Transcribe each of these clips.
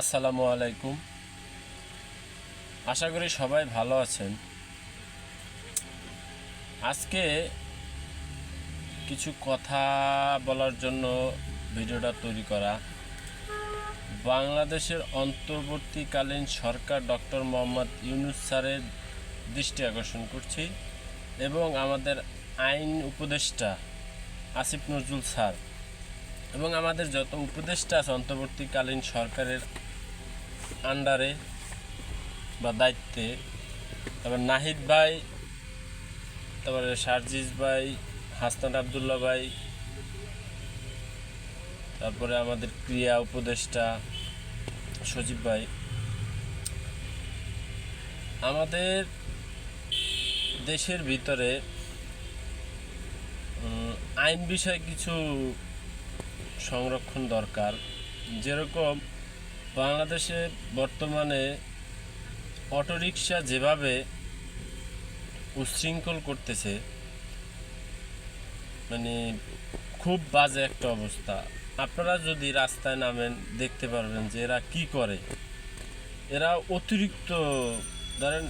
আসসালামু আলাইকুম। আশা করি সবাই ভালো আছেন। আজকে কিছু কথা বলার জন্য ভিডিওটা তৈরি করা। বাংলাদেশের অন্তর্বর্তীকালীন সরকার ডক্টর মোহাম্মদ ইউনুস স্যারের দৃষ্টি আকর্ষণ করছি এবং আমাদের আইন উপদেষ্টা আসিফ নজরুল স্যার এবং আমাদের যত উপদেষ্টা আছে অন্তর্বর্তীকালীন সরকারের আন্ডারে বা দায়িত্বে। তারপর নাহিদ ভাই, তারপরে সার্জিস ভাই হাসনান আবদুল্লাহ ভাই, তারপরে আমাদের ক্রিয়া উপদেষ্টা সজীব ভাই। আমাদের দেশের ভিতরে আইন বিষয়ে কিছু সংরক্ষণ দরকার। যেরকম বাংলাদেশে বর্তমানে অটোরিকশা যেভাবে উচ্ছৃঙ্খল করতেছে মানে খুব বাজে একটা অবস্থা। আপনারা যদি রাস্তায় নামেন, দেখতে পারবেন যে এরা কি করে। এরা অতিরিক্ত, ধরেন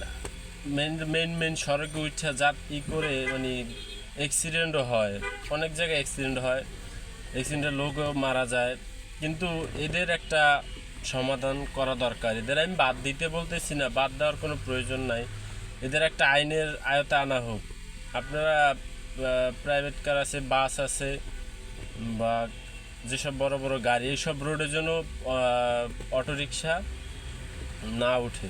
মেন মেন মেন সড়কে উঠা যাত ই করে মানে অ্যাক্সিডেন্টও হয়। অনেক জায়গায় অ্যাক্সিডেন্ট হয়। অ্যাক্সিডেন্টে লোকও মারা যায়। কিন্তু এদের একটা সমাধান করা দরকার। এদের আমি বাদ দিতে বলতেছি না, বাদ দেওয়ার কোনো প্রয়োজন নাই। এদের একটা আইনের আয়তে আনা হোক। আপনারা প্রাইভেট কার আছে বাস আছে, বা যেসব বড় বড় গাড়ি, এইসব রোডের জন্য অটোরিকশা না উঠে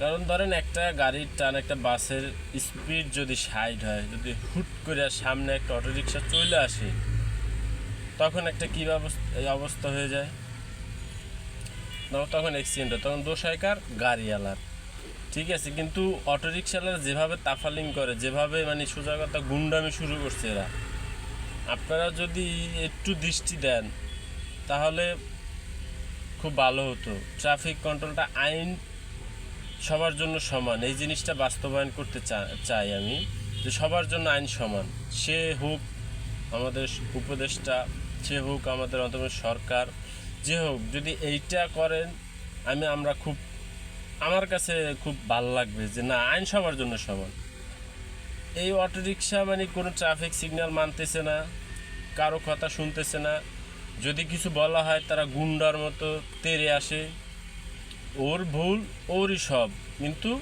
কারণ ধরেন একটা গাড়ির টান একটা বাসের স্পিড যদি সাইড হয়, যদি হুট করে সামনে একটা অটোরিকশা চলে আসে তখন একটা কী অবস্থা হয়ে যায়? তখন- অ্যাক্সিডেন্ট হয়। তখন দোষ হয় কার গাড়িওয়ালার। ঠিক আছে, কিন্তু অটোরিকশালার যেভাবে তাফালিং করে, যেভাবে মানে সোজা কথা গুন্ডামি শুরু করছে এরা, আপনারা যদি একটু দৃষ্টি দেন, তাহলে খুব ভালো হতো। ট্রাফিক কন্ট্রোলটা আইন সবার জন্য সমান। এই জিনিসটা বাস্তবায়ন করতে চাই আমি, যে সবার জন্য আইন সমান। সে হোক আমাদের উপদেষ্টা সে হোক আমাদের অন্তত সরকার, যে হোক, যদি এইটা করেন, আমি, আমরা খুব, আমার কাছে খুব ভালো লাগবে যে না, আইন সবার জন্য সমান। এই অটোরিকশা মানে কোনো ট্রাফিক সিগন্যাল মানতেছে না, কারও কথা শুনতেছে না। যদি কিছু বলা হয়, তারা গুন্ডার মতো তেরে আসে। ওর ভুল, ওরই সব। কিন্তু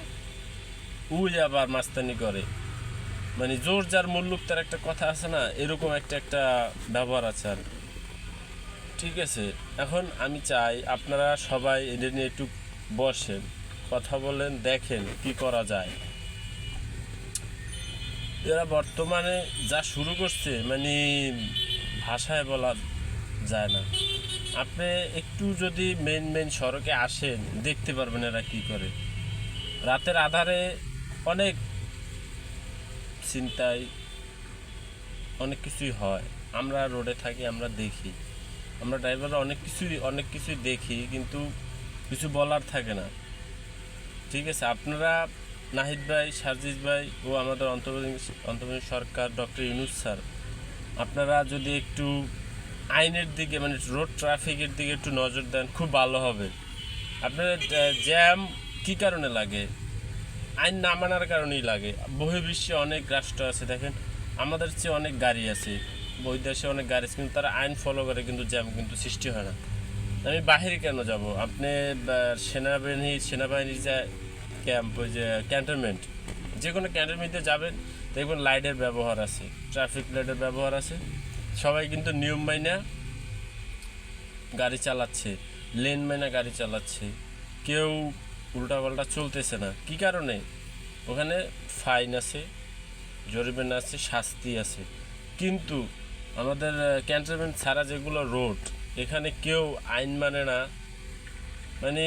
উই আবার মাস্তানি করে। মানে জোর যার মুল্লুক, তার একটা কথা আছে না, এরকম একটা একটা ব্যবহার আছে আর। ঠিক আছে, এখন আমি চাই আপনারা সবাই এদের নিয়ে একটু বসেন, কথা বলেন, দেখেন কি করা যায়। এরা বর্তমানে যা শুরু করছে মানে ভাষায় বলা যায় না। আপনি একটু যদি মেন মেন সড়কে আসেন, দেখতে পারবেন এরা কি করে। রাতের আধারে অনেক চিন্তায় অনেক কিছুই হয়। আমরা রোডে থাকি, আমরা দেখি। আমরা ড্রাইভাররা অনেক কিছুই অনেক কিছুই দেখি, কিন্তু কিছু বলার থাকে না। ঠিক আছে, আপনারা নাহিদ ভাই, সার্জিস ভাই ও আমাদের অন্তর্বর্তী অন্তর্বর্তী সরকার ডক্টর ইউনুস স্যার, আপনারা যদি একটু আইনের দিকে মানে রোড ট্রাফিকের দিকে একটু নজর দেন, খুব ভালো হবে। আপনার জ্যাম কী কারণে লাগে? আইন না মানার কারণেই লাগে। বহির্বিশ্বে অনেক রাষ্ট্র আছে, দেখেন। আমাদের চেয়ে অনেক গাড়ি আছে। বৈদেশে অনেক গাড়ি আছে, কিন্তু তারা আইন ফলো করে, কিন্তু জ্যাম কিন্তু সৃষ্টি হয় না। আমি বাহিরে কেন যাব? আপনি সেনাবাহিনী, সেনাবাহিনীর যে ক্যাম্প ওই যে ক্যান্টনমেন্ট যে কোনো ক্যান্টনমেন্টে যাবেন, দেখবেন লাইটের ব্যবহার আছে ট্রাফিক লাইটের ব্যবহার আছে। সবাই কিন্তু নিয়ম মাইনা গাড়ি চালাচ্ছে লেন মাইনা গাড়ি চালাচ্ছে। কেউ উল্টাপাল্টা চলতেছে না। কি কারণে? ওখানে ফাইন আছে, জরিমানা আছে, শাস্তি আছে। কিন্তু আমাদের ক্যান্টনমেন্ট ছাড়া যেগুলো রোড, এখানে কেউ আইন মানে না। মানে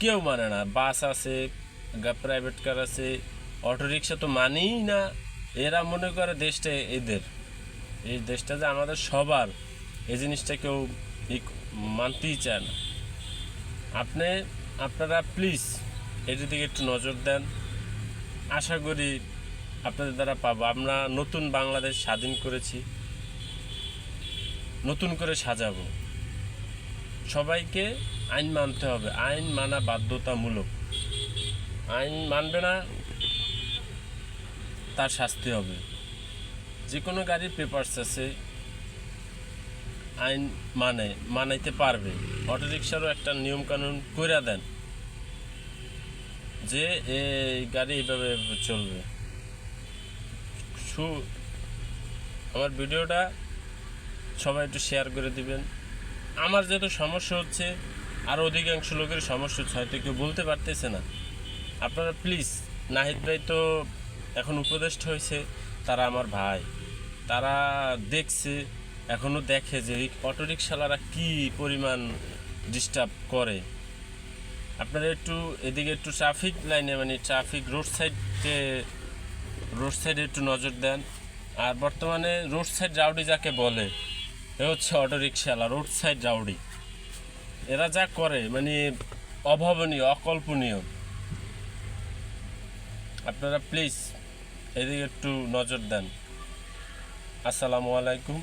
কেউ মানে না। বাস আছে প্রাইভেট কার আছে, অটোরিকশা তো মানেই না। এরা মনে করে দেশটা এদের। এই দেশটা যে আমাদের সবার এই জিনিসটা কেউ মানতেই চায় না। আপনি, আপনারা প্লিজ এটির দিকে একটু নজর দেন। আশা করি আপনাদের দ্বারা পাবো। আমরা নতুন বাংলাদেশ স্বাধীন করেছি। নতুন করে সাজাবো। সবাইকে আইন মানতে হবে। আইন মানা বাধ্যতামূলক। আইন মানবে না, তার শাস্তি হবে। যে কোনো গাড়ির পেপারস আছে, আইন মানে মানাইতে পারবে। অটোরিকশারও একটা নিয়ম কানুন কইরা দেন। যে এই গাড়ি এইভাবে চলবে। সু, আমার ভিডিওটা সবাই একটু শেয়ার করে দিবেন। আমার যেহেতু সমস্যা হচ্ছে, আর অধিকাংশ লোকের সমস্যা হচ্ছে, হয়তো কেউ বলতে পারতেছে না। আপনারা প্লিজ নাহিদ ভাই তো এখন উপদেষ্ট হয়েছে, তারা আমার ভাই। তারা দেখছে এখনও দেখে যে এই অটোরিকশালারা কী পরিমাণ ডিস্টার্ব করে। আপনারা একটু এদিকে একটু ট্রাফিক লাইনে মানে ট্রাফিক রোড সাইডে রোড সাইডে একটু নজর দেন। আর বর্তমানে রোড সাইড রাউডি যাকে বলে, এ হচ্ছে অটোরিকশালা রোড সাইড রাউডি এরা যা করে মানে অভাবনীয়, অকল্পনীয়। আপনারা প্লিজ এদিকে একটু নজর দেন। আসসালামু আলাইকুম।